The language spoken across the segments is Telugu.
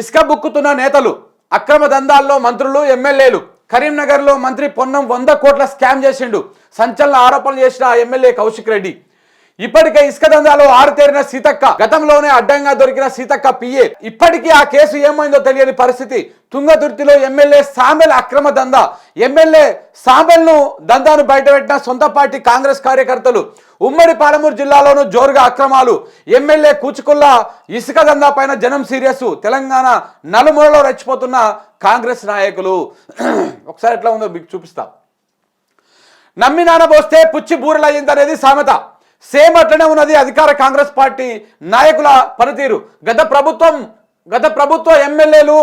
ఇసుక బుక్కుతున్న నేతలు అక్రమ దందాల్లో మంత్రులు ఎమ్మెల్యేలు. కరీంనగర్లో మంత్రి పొన్నం వంద కోట్ల స్కామ్ చేసిండు. సంచలన ఆరోపణలు చేసిన ఎమ్మెల్యే కౌశిక్ రెడ్డి. ఇప్పటికే ఇసుక దందాలో ఆరుతేరిన సీతక్క గతంలోనే అడ్డంగా దొరికిన సీతక్క పిఏ. ఇప్పటికీ ఆ కేసు ఏమైందో తెలియని పరిస్థితి. తుంగతుర్తిలో ఎమ్మెల్యే సామెల్ అక్రమ దందా. ఎమ్మెల్యే సామెల్ను దందాను బయటపెట్టిన సొంత పార్టీ కాంగ్రెస్ కార్యకర్తలు. ఉమ్మడి పాలమూరు జిల్లాలోనూ జోరుగా అక్రమాలు. ఎమ్మెల్యే కూచుకుల్ల ఇసుక దందా పైన జనం సీరియస్ తెలంగాణ నలుమూలలో రెచ్చిపోతున్న కాంగ్రెస్ నాయకులు. ఒకసారి ఎట్లా ఉందో మీకు చూపిస్తా. నమ్మి నానబోస్తే పుచ్చి బూరలయ్యిందనేది సామెత. సేమ్ అట్లనే ఉన్నది అధికార కాంగ్రెస్ పార్టీ నాయకుల పనితీరు. గత ప్రభుత్వం గత ప్రభుత్వ ఎమ్మెల్యేలు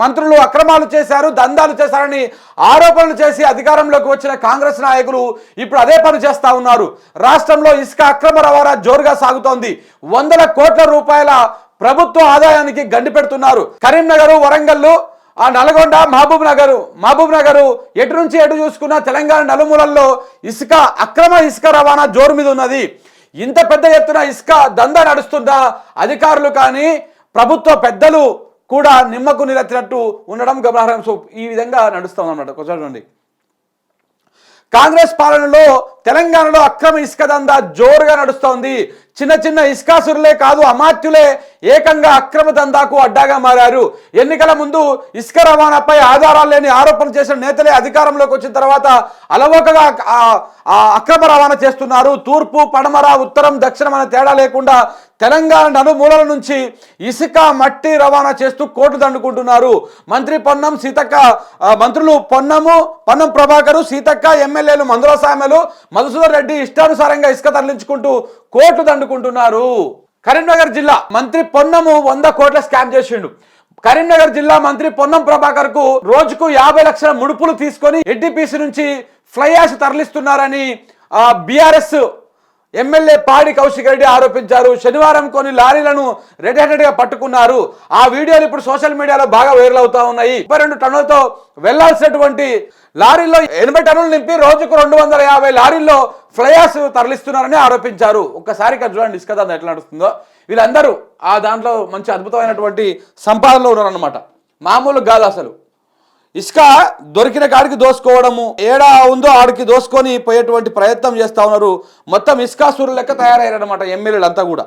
మంత్రులు అక్రమాలు చేశారు దందాలు చేశారని ఆరోపణలు చేసి అధికారంలోకి వచ్చిన కాంగ్రెస్ నాయకులు ఇప్పుడు అదే పని చేస్తా ఉన్నారు. రాష్ట్రంలో ఇసుక అక్రమ రవాణా జోరుగా సాగుతోంది. వందల కోట్ల రూపాయల ప్రభుత్వ ఆదాయానికి గండి పెడుతున్నారు. కరీంనగర్ వరంగల్లు ఆ నల్గొండ మహబూబ్ నగరు మహబూబ్ నగరు ఎటు నుంచి ఎటు చూసుకున్న తెలంగాణ నలుమూలల్లో ఇసుక అక్రమ ఇసుక రవాణా జోరు మీద ఉన్నది. ఇంత పెద్ద ఎత్తున ఇసుక దందా నడుస్తుందా? అధికారులు కానీ ప్రభుత్వ పెద్దలు కూడా నిమ్మకు నిలెత్తినట్టు ఉండడం గమనార్హం. సో ఈ విధంగా నడుస్తుంది అన్నమాట కొంచెం చూడండి. కాంగ్రెస్ పాలనలో తెలంగాణలో అక్రమ ఇసుక దందా జోరుగా నడుస్తోంది. చిన్న చిన్న ఇసుకాసురులే కాదు అమాత్యులే ఏకంగా అక్రమ దందాకు అడ్డాగా మారారు. ఎన్నికల ముందు ఇసుక రవాణాపై ఆధారాలు లేని ఆరోపణలు చేసిన నేతలే అధికారంలోకి వచ్చిన తర్వాత అలవోకగా ఆ- అక్రమ రవాణా చేస్తున్నారు. తూర్పు పడమర ఉత్తరం దక్షిణం అనే తేడా లేకుండా తెలంగాణ నలుమూలల నుంచి ఇసుక మట్టి రవాణా చేస్తూ కోట్లు దండుకుంటున్నారు. మంత్రి పొన్నం సీతక్క మంత్రులు పొన్నము పొన్నం ప్రభాకరు సీతక్క ఎమ్మెల్యేలు మందుల సామెలు మధుసూదర్ రెడ్డి ఇష్టానుసారంగా ఇసుక తరలించుకుంటూ కోట్లు దండుకుంటున్నారు. కరీంనగర్ జిల్లా మంత్రి పొన్నము వంద కోట్ల స్కామ్ చేసిండు. కరీంనగర్ జిల్లా మంత్రి పొన్నం ప్రభాకర్కు రోజుకు యాభై లక్షల ముడుపులు తీసుకొని ఎడ్డిపిసి నుంచి ఫ్లై యాష్ తరలిస్తున్నారని బీఆర్ఎస్ ఎమ్మెల్యే పాడి కౌశిక్ రెడ్డి ఆరోపించారు. శనివారం కొన్ని లారీలను రెడ్ హ్యాండెడ్గా పట్టుకున్నారు. ఆ వీడియోలు ఇప్పుడు సోషల్ మీడియాలో బాగా వైరల్ అవుతా ఉన్నాయి. ముప్పై రెండు టన్నులతో వెళ్ళాల్సినటువంటి లారీల్లో ఎనభై టన్నులు నింపి రోజుకు రెండు వందల యాభై లారీల్లో ఫ్లయాస్ తరలిస్తున్నారని ఆరోపించారు. ఒక్కసారి ఇక్కడ చూడండి ఇసుక దందా ఎట్లా నడుస్తుందో. వీళ్ళందరూ ఆ దాంట్లో మంచి అద్భుతమైనటువంటి సంపాదనలో ఉన్నారన్నమాట. మామూలు కాదు అసలు. ఇసుక దొరికిన కాడికి దోసుకోవడము ఏడా ఉందో ఆడికి దోసుకొని పోయేటువంటి ప్రయత్నం చేస్తా ఉన్నారు. మొత్తం ఇసుకాసురు లెక్క తయారయ్యారనమాట ఎమ్మెల్యేలు అంతా కూడా.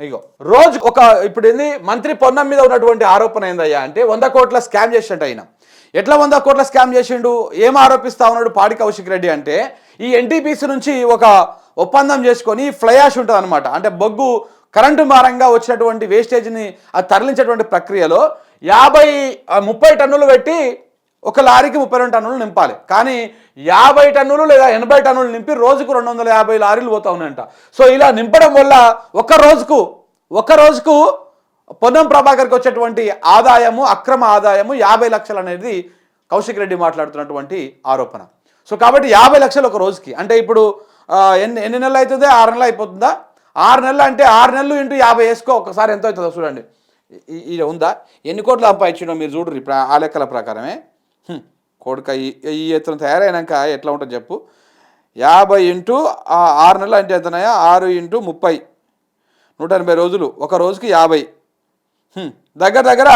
ఇగో రోజు ఒక ఇప్పుడు ఏంది మంత్రి పొన్నం మీద ఉన్నటువంటి ఆరోపణ ఏందయ్యా అంటే వంద కోట్ల స్కామ్ చేసినట్టు అయినా ఎట్లా వంద కోట్ల స్కామ్ చేసిండు? ఏం ఆరోపిస్తా ఉన్నాడు పాడి కౌశిక్ రెడ్డి అంటే ఈ ఎన్టీపీసీ నుంచి ఒక ఒప్పందం చేసుకొని ఫ్లయాష్ ఉంటుంది అనమాట అంటే బొగ్గు కరెంటు మారంగా వచ్చినటువంటి వేస్టేజ్ని అది తరలించేటువంటి ప్రక్రియలో యాభై ముప్పై టన్నులు పెట్టి ఒక లారీకి ముప్పై రెండు టన్నులు నింపాలి. కానీ యాభై టన్నులు లేదా ఎనభై టన్నులు నింపి రోజుకు రెండు వందల యాభై లారీలు పోతా ఉన్నాయంట. సో ఇలా నింపడం వల్ల ఒక రోజుకు ఒక రోజుకు పొన్నం ప్రభాకర్కి వచ్చేటువంటి ఆదాయము అక్రమ ఆదాయము యాభై లక్షలు అనేది కౌశిక్ రెడ్డి మాట్లాడుతున్నటువంటి ఆరోపణ. సో కాబట్టి యాభై లక్షలు ఒక రోజుకి. అంటే ఇప్పుడు ఎన్ని ఎన్ని నెలలు అవుతుందో ఆరు నెలలు అయిపోతుందా? ఆరు నెలలు అంటే ఆరు నెలలు ఇంటూ యాభై వేసుకో ఒకసారి ఎంత అవుతుందో చూడండి. ఇది ఉందా? ఎన్ని కోట్లు సంపాదించడం మీరు చూడరు ఇప్పుడు ఆ లెక్కల ప్రకారమే. కోడిక ఈ ఎత్తున తయారైనాక ఎట్లా ఉంటుంది చెప్పు. యాభై ఇంటూ ఆరు నెలలు అంటే ఎంతనాయా ఆరు ఇంటూ ముప్పై. నూట ఎనభై రోజులు. ఒక రోజుకి యాభై. దగ్గర దగ్గర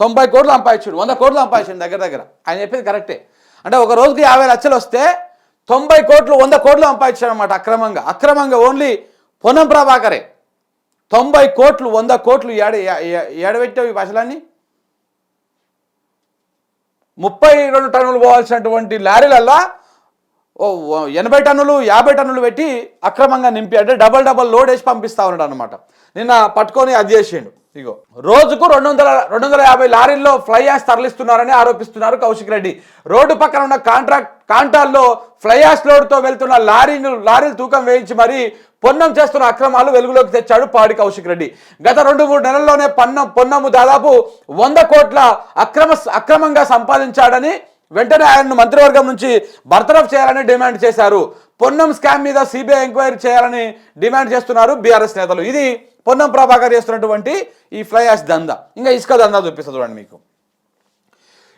తొంభై కోట్లు సంపాదించాడు. వంద కోట్లు సంపాదించాడు దగ్గర దగ్గర. ఆయన చెప్పేది కరెక్టే. అంటే ఒక రోజుకి యాభై లక్షలు వస్తే తొంభై కోట్లు వంద కోట్లు సంపాదించాడు అనమాట అక్రమంగా. అక్రమంగా ఓన్లీ పొన్నం ప్రభాకరే. తొంభై కోట్లు వంద కోట్లు ఏడ ఏడబెట్టావు ఈ పైసలన్నీ? ముప్పై రెండు టన్నులు పోవాల్సినటువంటి లారీలల్లా ఓ ఎనభై టన్నులు యాభై టన్నులు పెట్టి అక్రమంగా నింపి అంటే డబల్ డబల్ లోడ్ వేసి పంపిస్తా ఉన్నాడు అనమాట నిన్న పట్టుకొని అది చేసిండు. ఇగో రోజుకు రెండు వందల రెండు వందల యాభై లారీల్లో ఫ్లై యాష్ తరలిస్తున్నారని ఆరోపిస్తున్నారు కౌశిక్ రెడ్డి. రోడ్డు పక్కన ఉన్న కాంట్రాక్ట్ కాంటాల్లో ఫ్లై యాష్ లోడ్తో వెళ్తున్న లారీలు లారీలు తూకం వేయించి మరీ పొన్నం చేస్తున్న అక్రమాలు వెలుగులోకి తెచ్చాడు పాడి కౌశిక్ రెడ్డి. గత రెండు మూడు నెలల్లోనే పన్నం పొన్నము దాదాపు వంద కోట్ల అక్రమ అక్రమంగా సంపాదించాడని వెంటనే ఆయనను మంత్రివర్గం నుంచి బర్తరఫ్ చేయాలని డిమాండ్ చేశారు. పొన్నం స్కామ్ మీద సిబిఐ ఎంక్వైరీ చేయాలని డిమాండ్ చేస్తున్నారు బీఆర్ఎస్ నేతలు. ఇది పొన్నం ప్రభాకర్ చేస్తున్నటువంటి ఈ ఫ్లై యాష్ దందా. ఇంకా ఇసుక దందా చూపిస్తా చూడండి మీకు.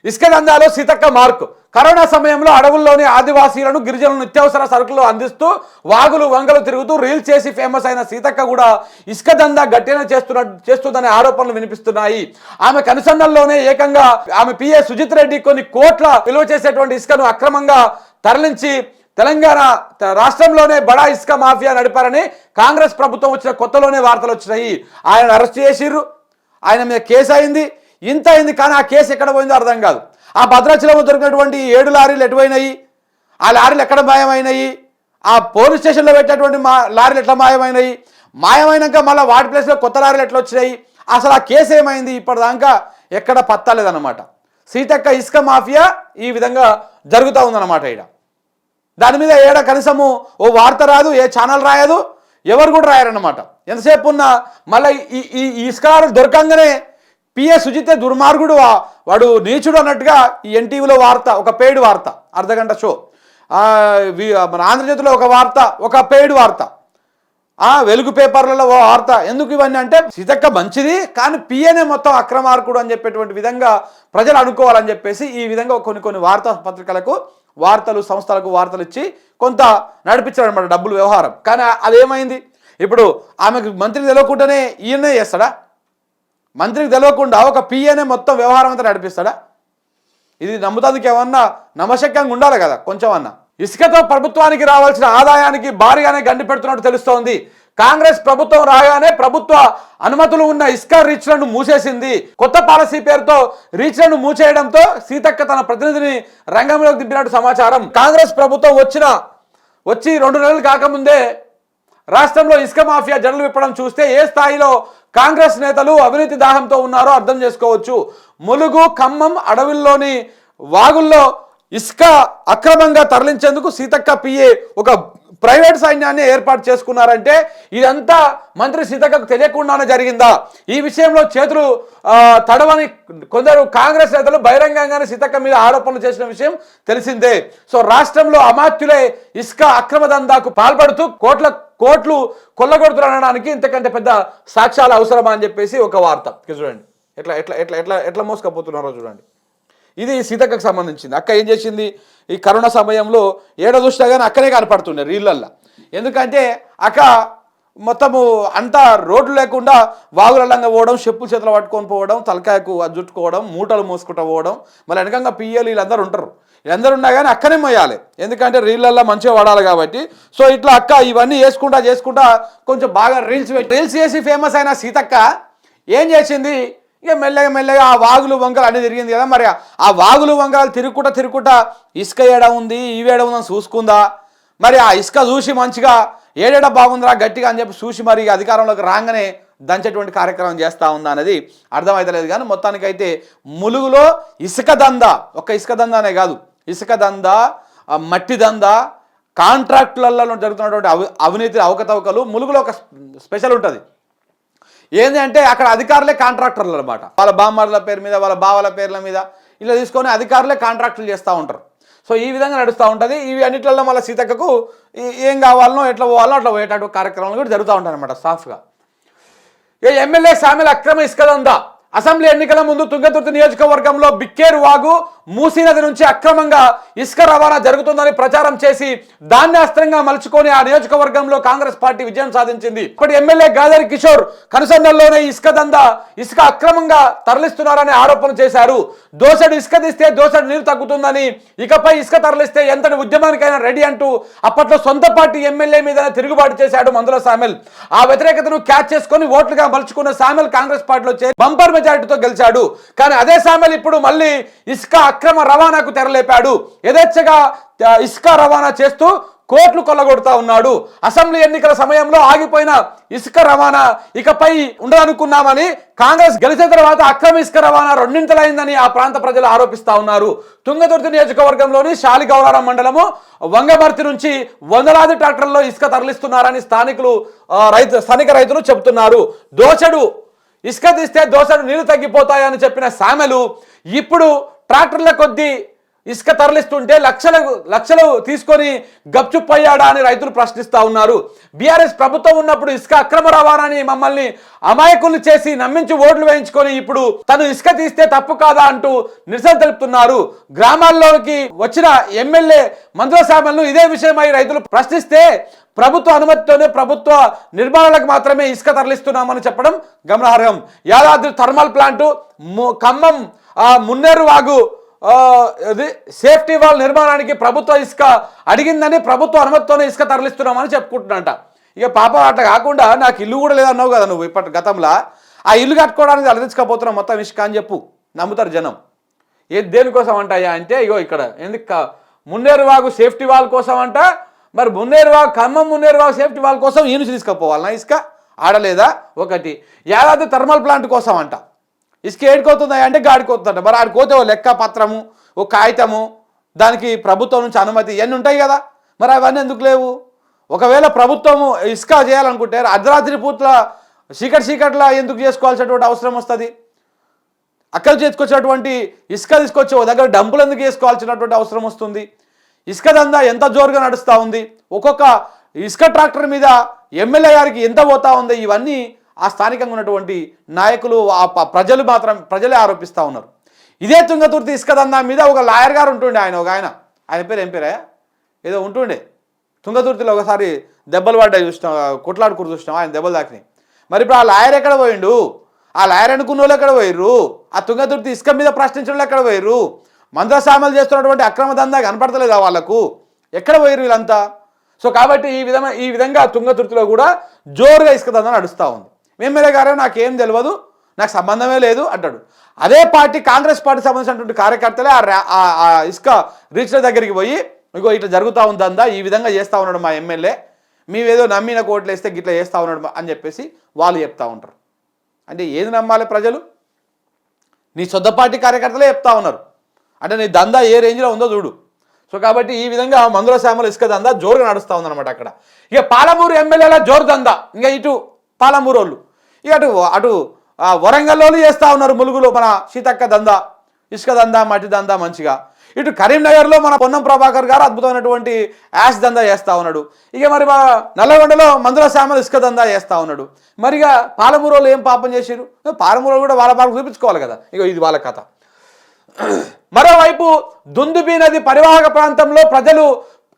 ఇసుక దందాలో సీతక్క మార్కు. కరోనా సమయంలో అడవుల్లోని ఆదివాసీలను గిరిజనులను నిత్యావసర సరుకులు అందిస్తూ వాగులు వంగలు తిరుగుతూ రీల్స్ చేసి ఫేమస్ అయిన సీతక్క కూడా ఇసుక దందా గట్టిన చేస్తున్న చేస్తుందనే ఆరోపణలు వినిపిస్తున్నాయి. ఆమె కనుసన్నల్లోనే ఏకంగా ఆమె పిఏ సుజిత్ రెడ్డి కొన్ని కోట్ల విలువ చేసేటువంటి ఇసుకను అక్రమంగా తరలించి తెలంగాణ రాష్ట్రంలోనే బడా ఇసుక మాఫియా నడిపారని కాంగ్రెస్ ప్రభుత్వం వచ్చిన కొత్తలోనే వార్తలు వచ్చినాయి. ఆయన అరెస్ట్ చేసిర్రు. ఆయన మీద కేసు అయింది. ఇంత అయింది కానీ ఆ కేసు ఎక్కడ పోయిందో అర్థం కాదు. ఆ భద్రాచలంలో దొరికినటువంటి ఏడు లారీలు ఎటువైనాయి? ఆ లారీలు ఎక్కడ మాయమైనాయి? ఆ పోలీస్ స్టేషన్లో పెట్టినటువంటి మా లారీలు ఎట్లా మాయమైనాయి? మాయమైనాక మళ్ళీ వాటి ప్లేస్లో కొత్త లారీలు ఎట్లా వచ్చినాయి? అసలు ఆ కేసు ఏమైంది? ఇప్పటిదాకా ఎక్కడ పత్తాలేదన్నమాట సీతక్క ఇసుక మాఫియా ఈ విధంగా జరుగుతూ ఉందన్నమాట ఇక్కడ దాని మీద ఏడ కనీసము ఓ వార్త రాదు ఏ ఛానల్ రాయదు ఎవరు కూడా రాయరన్నమాట. ఎంతసేపు ఉన్న మళ్ళీ ఈ ఈ ఈ దొరకంగానే పిఏ సుజితే దుర్మార్గుడు వాడు నీచుడు అన్నట్టుగా ఈ ఎన్టీవీలో వార్త ఒక పేడు వార్త అర్ధగంట షో. మన ఆంధ్రజ్యోతిలో ఒక వార్త ఒక పేడు వార్త. ఆ వెలుగు పేపర్లలో ఓ వార్త. ఎందుకు ఇవన్నీ అంటే సీతక్క మంచిది కానీ పిఏనే మొత్తం అక్రమార్కుడు అని చెప్పేటువంటి విధంగా ప్రజలు అనుకోవాలని చెప్పేసి ఈ విధంగా కొన్ని కొన్ని వార్తా పత్రికలకు వార్తలు సంస్థలకు వార్తలు ఇచ్చి కొంత నడిపించారనమాట డబ్బులు వ్యవహారం. కానీ అదేమైంది? ఇప్పుడు ఆమెకు మంత్రికి తెలియకుండానే ఈయనే చేస్తాడా? మంత్రికి తెలియకుండా ఒక పిఏనే మొత్తం వ్యవహారం అంతా నడిపిస్తాడా? ఇది నమ్ముతానికి ఏమన్నా నమ్మశక్యంగా ఉండాలి కదా కొంచెం అన్న. ఇసుకతో ప్రభుత్వానికి రావాల్సిన ఆదాయానికి భారీగానే గండి పెడుతున్నట్టు తెలుస్తోంది. కాంగ్రెస్ ప్రభుత్వం రాగానే ప్రభుత్వ అనుమతులు ఉన్న ఇసుక రీచ్లను మూసేసింది. కొత్త పాలసీ పేరుతో రీచ్లను మూసేయడంతో సీతక్క తన ప్రతినిధిని రంగంలోకి దింపినట్టు సమాచారం. కాంగ్రెస్ ప్రభుత్వం వచ్చిన వచ్చి రెండు నెలలు కాకముందే రాష్ట్రంలో ఇసుక మాఫియా జడలు విప్పడం చూస్తే ఏ స్థాయిలో కాంగ్రెస్ నేతలు అవినీతి దాహంతో ఉన్నారో అర్థం చేసుకోవచ్చు. ములుగు ఖమ్మం అడవుల్లోని వాగుల్లో ఇసుక అక్రమంగా తరలించేందుకు సీతక్క పిఏ ఒక ప్రైవేట్ సైన్యాన్ని ఏర్పాటు చేసుకున్నారంటే ఇదంతా మంత్రి సీతక్కకు తెలియకుండానే జరిగిందా? ఈ విషయంలో చేతులు తడవని కొందరు కాంగ్రెస్ నేతలు బహిరంగంగానే సీతక్క మీద ఆరోపణలు చేసిన విషయం తెలిసిందే. సో రాష్ట్రంలో అమాత్యులే ఇసుక అక్రమ దందాకు పాల్పడుతూ కోట్ల కోట్లు కొల్లగొడుతున్నడానికి ఇంతకంటే పెద్ద సాక్ష్యాలు అవసరమా అని చెప్పేసి ఒక వార్త. చూడండి. ఎట్లా ఎట్లా ఎట్లా ఎట్లా ఎట్లా మోసుకపోతున్నారో చూడండి. ఇది సీతక్కకు సంబంధించింది. అక్క ఏం చేసింది? ఈ కరోనా సమయంలో ఏడ చూసినా కానీ అక్కనే కనపడుతుండే రీళ్ళల్లో. ఎందుకంటే అక్క మొత్తము అంతా రోడ్లు లేకుండా వాగులల్లంగా పోవడం చెప్పులు చేతులు పట్టుకొని పోవడం తలకాయకు అది జుట్టుకోవడం మూటలు మోసుకుంటూ పోవడం మళ్ళీ వెనకంగా పియ్యలు వీళ్ళందరూ ఉంటారు. వీళ్ళందరూ ఉన్నా కానీ అక్కనే మొయ్యాలి ఎందుకంటే రీళ్ళల్లో మంచిగా వాడాలి కాబట్టి. సో ఇట్లా అక్క ఇవన్నీ చేసుకుంటా చేసుకుంటా కొంచెం బాగా రీల్స్ రీల్స్ చేసి ఫేమస్ అయిన సీతక్క ఏం చేసింది? ఇక మెల్లగా మెల్లగా ఆ వాగులు వంకలు అన్ని తిరిగింది కదా మరి ఆ వాగులు వంకలు తిరుగుకుంటా తిరుగుకుంటా ఇసుక ఏడ ఉంది ఈవేడ ఉందని చూసుకుందా? మరి ఆ ఇసుక చూసి మంచిగా ఏడేడ బాగుందిరా గట్టిగా అని చెప్పి చూసి మరి అధికారంలోకి రాగానే దంచేటువంటి కార్యక్రమం చేస్తూ ఉందా అనేది అర్థమవుతలేదు కానీ మొత్తానికైతే ములుగులో ఇసుక దంద ఒక ఇసుక దందానే కాదు ఇసుక దంద ఆ మట్టి దంద కాంట్రాక్టులలో జరుగుతున్నటువంటి అవి అవినీతి అవకతవకలు ములుగులో ఒక స్పెషల్ ఉంటుంది. ఏంది అంటే అక్కడ అధికారులే కాంట్రాక్టర్లు అనమాట వాళ్ళ బామ్మర్ల పేరు మీద వాళ్ళ బావల పేర్ల మీద ఇలా తీసుకొని అధికారులే కాంట్రాక్టులు చేస్తూ ఉంటారు. సో ఈ విధంగా నడుస్తూ ఉంటుంది. ఇవి అన్నిట్లలో మళ్ళీ సీతక్కకు ఏం కావాలనో ఎట్లా పోవాలో అట్లా పోయేటట్టు కార్యక్రమాలు కూడా జరుగుతూ ఉంటాయి అనమాట సాఫ్గా ఇక ఎమ్మెల్యే సామెల అక్రమ ఇసుకదందా అసెంబ్లీ ఎన్నికల ముందు తుంగతుర్తి నియోజకవర్గంలో బిక్కేరు వాగు మూసీ నది నుంచి అక్రమంగా ఇసుక రవాణా జరుగుతుందని ప్రచారం చేసి దాన్ని అస్త్రంగా మలుచుకొని ఆ నియోజకవర్గంలో కాంగ్రెస్ పార్టీ విజయం సాధించింది. ఇప్పటి ఎమ్మెల్యే గాదరి కిషోర్ కనుసన్నల్లోనే ఇసుక దందా ఇసుక అక్రమంగా తరలిస్తున్నారని ఆరోపణ చేశారు. దోసడు ఇసుక తీస్తే దోసడు నీరు తగ్గుతుందని ఇకపై ఇసుక తరలిస్తే ఎంతటి ఉద్యమానికైనా రెడీ అంటూ అప్పట్లో సొంత పార్టీ ఎమ్మెల్యే మీద తిరుగుబాటు చేశాడు మందుల సామెల్. ఆ వ్యతిరేకతను క్యాచ్ చేసుకొని ఓట్లుగా మలుచుకున్న సామెల్ కాంగ్రెస్ పార్టీలో చేరి బంపర్ మెజారిటీతో గెలిచాడు. కానీ అదే సామెల్ ఇప్పుడు మళ్ళీ ఇసుక అక్రమ రవాణాకు తెరలేపాడు. యథేచ్ఛగా ఇసుక రవాణా చేస్తూ కోట్లు కొల్లగొడతా ఉన్నాడు. అసెంబ్లీ ఎన్నికల సమయంలో ఆగిపోయిన ఇసుక రవాణా ఇకపై ఉండదనుకున్నామని కాంగ్రెస్ గెలిచిన తర్వాత అక్రమ ఇసుక రవాణా రెండింతలైందని ఆ ప్రాంత ప్రజలు ఆరోపిస్తా ఉన్నారు. తుంగదుర్తి నియోజకవర్గంలోని శాలిగౌరారం మండలము వంగమర్తి నుంచి వందలాది ట్రాక్టర్లలో ఇసుక తరలిస్తున్నారని స్థానికులు రైతు స్థానిక రైతులు చెబుతున్నారు. దోచడు ఇసుక తీస్తే దోసడు నీళ్ళు తగ్గిపోతాయని చెప్పిన సామెలు ఇప్పుడు ట్రాక్టర్ల కొద్దీ ఇసుక తరలిస్తుంటే లక్షలు లక్షలు తీసుకొని గప్చుప్పయ్యాడా అని రైతులు ప్రశ్నిస్తూ ఉన్నారు. బీఆర్ఎస్ ప్రభుత్వం ఉన్నప్పుడు ఇసుక అక్రమ రవాణాని మమ్మల్ని అమాయకులు చేసి నమ్మించి ఓట్లు వేయించుకొని ఇప్పుడు తను ఇసుక తీస్తే తప్పు కాదా అంటూ నిరసన తెలుపుతున్నారు. గ్రామాల్లోకి వచ్చిన ఎమ్మెల్యే మంత్రుల సామెలను ఇదే విషయమై రైతులు ప్రశ్నిస్తే ప్రభుత్వ అనుమతితోనే ప్రభుత్వ నిర్మాణాలకు మాత్రమే ఇసుక తరలిస్తున్నామని చెప్పడం గమనార్హం. యాదాద్రి థర్మల్ ప్లాంటు ము- ఖమ్మం మున్నేరు వాగు ఇది సేఫ్టీ వాల్ నిర్మాణానికి ప్రభుత్వ ఇసుక అడిగిందని ప్రభుత్వ అనుమతితోనే ఇసుక తరలిస్తున్నామని చెప్పుకుంటున్నాంట ఇక పాప అట్లా కాకుండా నాకు ఇల్లు కూడా లేదన్నావు కదా నువ్వు ఇప్పటి గతంలో. ఆ ఇల్లు కట్టుకోవడానికి అలదించకపోతున్నావు మొత్తం ఇసుక అని చెప్పు. నమ్ముతారు జనం. ఏ దేనికోసం అంటాయా అంటే ఇగో ఇక్కడ ఎందుకు మున్నేరు వాగు సేఫ్టీ వాల్ కోసం అంట మరి మున్నేరు వాగు ఖమ్మం మున్నేరు సేఫ్టీ వాళ్ళ కోసం ఈ నుంచి తీసుకుపోవాలన్నా ఇసుక ఆడలేదా? ఒకటి. యాదాద్రి థర్మల్ ప్లాంట్ కోసం అంట ఇసుక ఏడుకోతుందా అంటే గాడిపోతుందంట మరి ఆడికోతే ఓ లెక్క పత్రము ఓ కాగితము దానికి ప్రభుత్వం నుంచి అనుమతి ఇవన్నీ ఉంటాయి కదా. మరి అవన్నీ ఎందుకు లేవు? ఒకవేళ ప్రభుత్వము ఇసుక చేయాలనుకుంటే అర్ధరాత్రి పూట్ల చీకటి చీకట్ల ఎందుకు చేసుకోవాల్సినటువంటి అవసరం వస్తుంది? అక్కడ చేసుకొచ్చినటువంటి ఇసుక తీసుకొచ్చి దగ్గర డంపులు ఎందుకు వేసుకోవాల్సినటువంటి అవసరం వస్తుంది? ఇసుక దందా ఎంత జోరుగా నడుస్తూ ఉంది? ఒక్కొక్క ఇసుక ట్రాక్టర్ మీద ఎమ్మెల్యే గారికి ఎంత పోతా ఉంది? ఇవన్నీ ఆ స్థానికంగా ఉన్నటువంటి నాయకులు ఆ ప- ప్రజలు మాత్రం ప్రజలే ఆరోపిస్తూ ఉన్నారు. ఇదే తుంగతుర్తి ఇసుక దందా మీద ఒక లాయర్ గారు ఉంటుండే ఆయన ఒక ఆయన. ఆయన పేరు ఏం పేరే? ఏదో ఉంటుండే. తుంగతుర్తిలో ఒకసారి దెబ్బలు పడ్డాయి చూసినాం కొట్లాడుకుని చూసినాం ఆయన దెబ్బలు దాకినాయి మరి ఇప్పుడు ఆ లాయర్ ఎక్కడ పోయిండు? ఆ లాయర్ అనుకున్న వాళ్ళు ఎక్కడ పోయిర్రు? ఆ తుంగతుర్తి ఇసుక మీద ప్రశ్నించిన వాళ్ళు ఎక్కడ పోయిర్రు? మందసామలు చేస్తున్నటువంటి అక్రమ దందా కనపడతలేదా వాళ్ళకు? ఎక్కడ పోయిర్రు వీళ్ళంతా? సో కాబట్టి ఈ విధమైన ఈ విధంగా తుంగతుర్తిలో కూడా జోరుగా ఇసుక దందా నడుస్తూ ఉంది. ఎమ్మెల్యే గారు నాకేం తెలియదు నాకు సంబంధమే లేదు అంటాడు. అదే పార్టీ కాంగ్రెస్ పార్టీ సంబంధించినటువంటి కార్యకర్తలే ఆ ఆ- ఇసుక రీచ్ల దగ్గరికి పోయి ఇగో ఇట్లా జరుగుతూ ఉందందా ఈ విధంగా చేస్తూ ఉన్నాడు మా ఎమ్మెల్యే మేమేదో నమ్మిన కోట్లు వేస్తే గిట్లా చేస్తూ ఉన్నాడు అని చెప్పేసి వాళ్ళు చెప్తా ఉంటారు. అంటే ఏది నమ్మాలి ప్రజలు? నీ సొంత పార్టీ కార్యకర్తలే చెప్తా ఉన్నారు. అంటే నీ దందా ఏ రేంజ్లో ఉందో చూడు. సో కాబట్టి ఈ విధంగా మందుల శ్యామల ఇసుక దందా జోరుగా నడుస్తూ ఉందన్నమాట అక్కడ. ఇక పాలమూరు ఎమ్మెల్యేల జోరు దందా. ఇంకా ఇటు పాలమూరు వాళ్ళు ఇక అటు అటు ఆ, వరంగల్లోలు చేస్తూ ఉన్నారు ములుగులో మన సీతక్క దందా ఇసుక దందా మట్టి దందా మంచిగా. ఇటు కరీంనగర్లో మన పొన్నం ప్రభాకర్ గారు అద్భుతమైనటువంటి యాష్ దందా చేస్తూ ఉన్నాడు. ఇక మరి మా నల్లగొండలో మందుల శ్యామల ఇసుక దందా చేస్తూ ఉన్నాడు. మరిగా పాలమూరు వాళ్ళు ఏం పాపం చేశారు పాలమూరు కూడా వాళ్ళ పాపం చూపించుకోవాలి కదా. ఇక ఇది వాళ్ళ కథ. మరోవైపు దుందుబీ నది పరివాహక ప్రాంతంలో ప్రజలు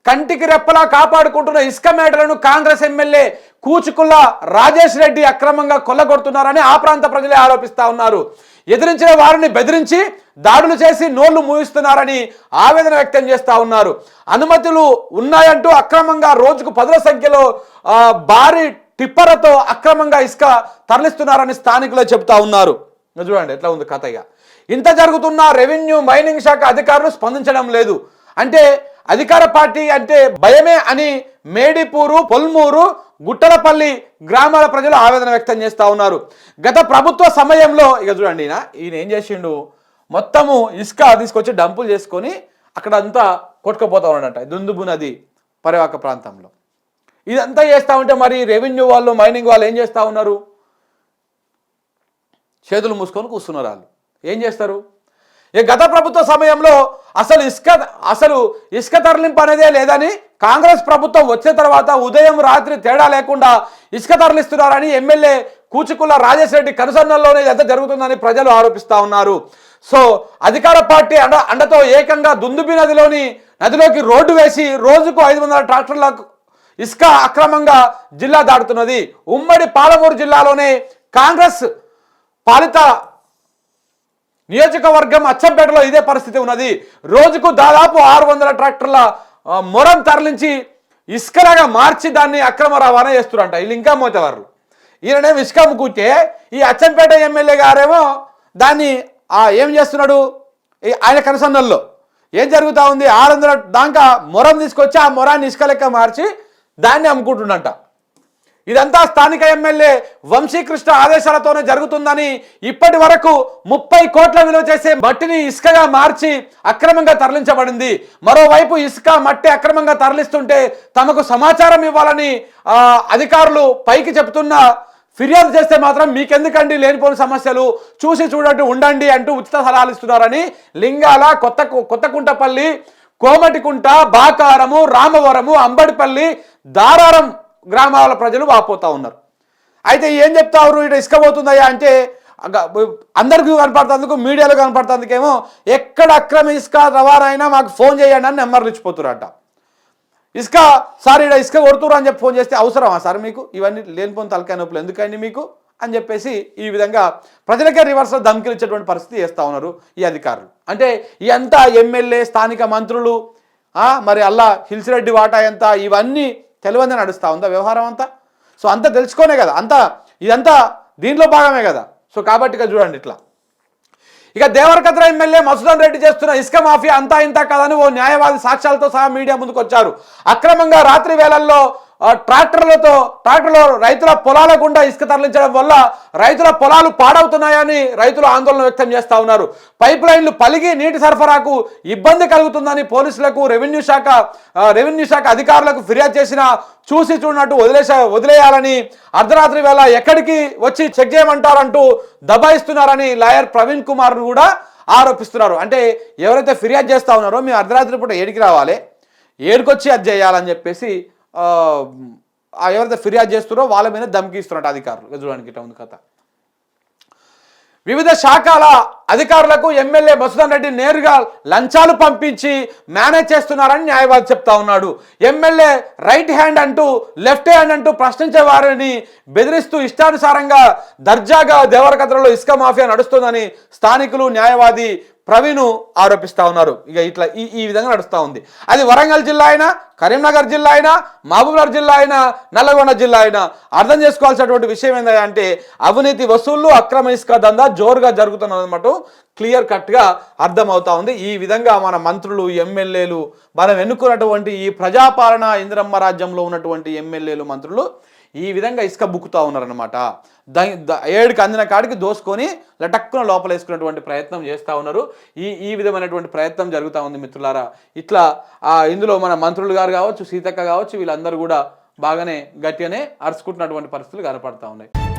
కంటికి రెప్పలా కాపాడుకుంటున్న ఇసుక మేటలను కాంగ్రెస్ ఎమ్మెల్యే కూచుకుల్ల రాజేష్ రెడ్డి అక్రమంగా కొల్లగొడుతున్నారని ఆ ప్రాంత ప్రజలే ఆరోపిస్తా ఉన్నారు. ఎదిరించిన వారిని బెదిరించి దాడులు చేసి నోళ్ళు మూయిస్తున్నారని ఆవేదన వ్యక్తం చేస్తా ఉన్నారు. అనుమతులు ఉన్నాయంటూ అక్రమంగా రోజుకు పదుల సంఖ్యలో భారీ టిప్పర్లతో అక్రమంగా ఇసుక తరలిస్తున్నారని స్థానికులు చెబుతా ఉన్నారు. చూడండి ఎట్లా ఉంది కథ ఇక ఇంత జరుగుతున్న రెవెన్యూ మైనింగ్ శాఖ అధికారులు స్పందించడం లేదు. అంటే అధికార పార్టీ అంటే భయమే అని మేడిపూరు పొల్మూరు గుట్టలపల్లి గ్రామాల ప్రజలు ఆవేదన వ్యక్తం చేస్తూ ఉన్నారు. గత ప్రభుత్వ సమయంలో ఇక చూడండి ఈయన ఈయన ఏం చేసిండు? మొత్తము ఇసుక తీసుకొచ్చి డంపులు చేసుకొని అక్కడ అంతా కొట్టుకుపోతా ఉన్నాడంట దుందుబు నది పరివాహక ప్రాంతంలో. ఇదంతా చేస్తూ ఉంటే మరి రెవెన్యూ వాళ్ళు మైనింగ్ వాళ్ళు ఏం చేస్తూ ఉన్నారు? చేతులు మూసుకొని కూర్చున్నారు వాళ్ళు. ఏం చేస్తారు? ఈ గత ప్రభుత్వ సమయంలో అసలు ఇసుక అసలు ఇసుక తరలింపు అనేదే లేదని కాంగ్రెస్ ప్రభుత్వం వచ్చిన తర్వాత ఉదయం రాత్రి తేడా లేకుండా ఇసుక తరలిస్తున్నారని ఎమ్మెల్యే కూచుకుల రాజేష్ రెడ్డి కనుసన్నల్లోనే ఎంత జరుగుతుందని ప్రజలు ఆరోపిస్తా ఉన్నారు. సో అధికార పార్టీ అండ అండతో ఏకంగా దుందుబి నదిలోని నదిలోకి రోడ్డు వేసి రోజుకు ఐదు వందల ట్రాక్టర్లకు ఇసుక అక్రమంగా జిల్లా దాటుతున్నది. ఉమ్మడి పాలమూరు జిల్లాలోనే కాంగ్రెస్ పాలిత నియోజకవర్గం అచ్చంపేటలో ఇదే పరిస్థితి ఉన్నది. రోజుకు దాదాపు ఆరు వందల ట్రాక్టర్ల మొరం తరలించి ఇసుకలాగా మార్చి దాన్ని అక్రమ రవాణా చేస్తున్నారంట వీళ్ళు ఇంకా మోతేవారు ఈయననేమో ఇసుక అమ్ముకుంటే ఈ అచ్చంపేట ఎమ్మెల్యే గారేమో దాన్ని ఆ, ఏం చేస్తున్నాడు? ఆయన కనసన్నల్లో ఏం జరుగుతూ ఉంది? ఆరు వందల దాకా మొరం తీసుకొచ్చి ఆ మొరాన్ని ఇసుక లెక్క మార్చి దాన్ని అమ్ముకుంటుండంట. ఇదంతా స్థానిక ఎమ్మెల్యే వంశీకృష్ణ ఆదేశాలతోనే జరుగుతుందని ఇప్పటి వరకు ముప్పై కోట్ల విలువ చేసే మట్టిని ఇసుకగా మార్చి అక్రమంగా తరలించబడింది. మరోవైపు ఇసుక మట్టి అక్రమంగా తరలిస్తుంటే తమకు సమాచారం ఇవ్వాలని అధికారులు పైకి చెబుతున్న ఫిర్యాదు చేస్తే మాత్రం మీకెందుకండి లేనిపోని సమస్యలు? చూసి చూడండి ఉండండి అంటూ ఉచిత సలహాలు ఇస్తున్నారని లింగాల కొత్త కొత్తకుంటపల్లి కోమటికుంట బాకారము రామవరము అంబడిపల్లి దారారం గ్రామాల ప్రజలు వాపోతా ఉన్నారు. అయితే ఏం చెప్తారు ఇటు ఇసుక పోతుందయ్యా అంటే అందరికీ కనపడుతుందుకు మీడియాలో కనపడుతుందుకేమో ఎక్కడ అక్రమ ఇసుక రవాణా అయినా మాకు ఫోన్ చేయండి అని నెంబర్లు ఇచ్చిపోతున్నారట ఇసుక సార్ ఇక్కడ ఇసుక కొడుతురు అని చెప్పి ఫోన్ చేస్తే అవసరమా సార్ మీకు? ఇవన్నీ లేనిపోని తలకాయ నొప్పులు ఎందుకండి మీకు? అని చెప్పేసి ఈ విధంగా ప్రజలకే రివర్స్లో ధమ్కిలు ఇచ్చేటువంటి పరిస్థితి చేస్తూ ఉన్నారు ఈ అధికారులు. అంటే ఈ ఎమ్మెల్యే స్థానిక మంత్రులు మరి అల్లా హిల్సిరెడ్డి వాటా ఎంత ఇవన్నీ తెలివంది నడుస్తూ ఉందా వ్యవహారం అంతా? సో అంతా తెలుసుకోనే కదా అంతా ఇదంతా దీనిలో భాగమే కదా. సో కాబట్టి ఇక చూడండి ఇట్లా. ఇక దేవరకద్ర ఎమ్మెల్యే మసూదన్ రెడ్డి చేస్తున్న ఇసుక మాఫియా అంతా ఇంత కాదని ఓ న్యాయవాది సాక్ష్యాలతో సహా మీడియా ముందుకు వచ్చారు అక్రమంగా రాత్రి వేళల్లో ట్రాక్టర్లతో ట్రాక్టర్లో రైతుల పొలాల గుండా ఇసుక తరలించడం వల్ల రైతుల పొలాలు పాడవుతున్నాయని రైతులు ఆందోళన వ్యక్తం చేస్తూ ఉన్నారు. పైప్ లైన్లు పలిగి నీటి సరఫరాకు ఇబ్బంది కలుగుతుందని పోలీసులకు రెవెన్యూ శాఖ రెవెన్యూ శాఖ అధికారులకు ఫిర్యాదు చేసిన చూసి చూడనట్టు వదిలేసా వదిలేయాలని అర్ధరాత్రి వేళ ఎక్కడికి వచ్చి చెక్ చేయమంటారంటూ దబాయిస్తున్నారని లాయర్ ప్రవీణ్ కుమార్ కూడా ఆరోపిస్తున్నారు. అంటే ఎవరైతే ఫిర్యాదు చేస్తా ఉన్నారో మేము అర్ధరాత్రి పూట ఏడికి రావాలి ఏడుకొచ్చి అది చేయాలని చెప్పేసి ఎవరైతే ఫిర్యాదు చేస్తున్నారో వాళ్ళ మీద దమ్కిస్తున్నట్టు అధికారులు. చూడడానికి ఇట్లా ఉంది కథ. వివిధ శాఖల అధికారులకు ఎమ్మెల్యే మసూదన్ రెడ్డి నేరుగా లంచాలు పంపించి మేనేజ్ చేస్తున్నారని న్యాయవాది చెప్తా ఉన్నాడు. ఎమ్మెల్యే రైట్ హ్యాండ్ అంటూ లెఫ్ట్ హ్యాండ్ అంటూ ప్రశ్నించే వారిని బెదిరిస్తూ ఇష్టానుసారంగా దర్జాగా దేవరకథలో ఇసుక మాఫియా నడుస్తుందని స్థానికులు న్యాయవాది ప్రవీణ్ ఆరోపిస్తా ఉన్నారు. ఇక ఇట్లా ఈ ఈ విధంగా నడుస్తూ ఉంది. అది వరంగల్ జిల్లా అయినా కరీంనగర్ జిల్లా అయినా మహబూబ్నగర్ జిల్లా అయినా నల్లగొండ జిల్లా అయినా అర్థం చేసుకోవాల్సినటువంటి విషయం ఏంటంటే అవినీతి వసూళ్ళు అక్రమ ఇసుక దందా జోరుగా జరుగుతున్నదన్నమాట. క్లియర్ కట్గా అర్థమవుతా ఉంది. ఈ విధంగా మన మంత్రులు ఎమ్మెల్యేలు మనం ఎన్నుకున్నటువంటి ఈ ప్రజాపాలన ఇంద్రమ్మ రాజ్యంలో ఉన్నటువంటి ఎమ్మెల్యేలు మంత్రులు ఈ విధంగా ఇసుక బుక్కుతూ ఉన్నారనమాట ద ఏడుకి అందిన కాడికి దోసుకొని లటక్కున లోపల వేసుకున్నటువంటి ప్రయత్నం చేస్తూ ఉన్నారు. ఈ ఈ విధమైనటువంటి ప్రయత్నం జరుగుతూ ఉంది మిత్రులారా. ఇట్లా ఇందులో మన మంత్రులు గారు కావచ్చు సీతక్క కావచ్చు వీళ్ళందరూ కూడా బాగానే గట్టిగానే అరుచుకుంటున్నటువంటి పరిస్థితులు కనపడతా ఉన్నాయి.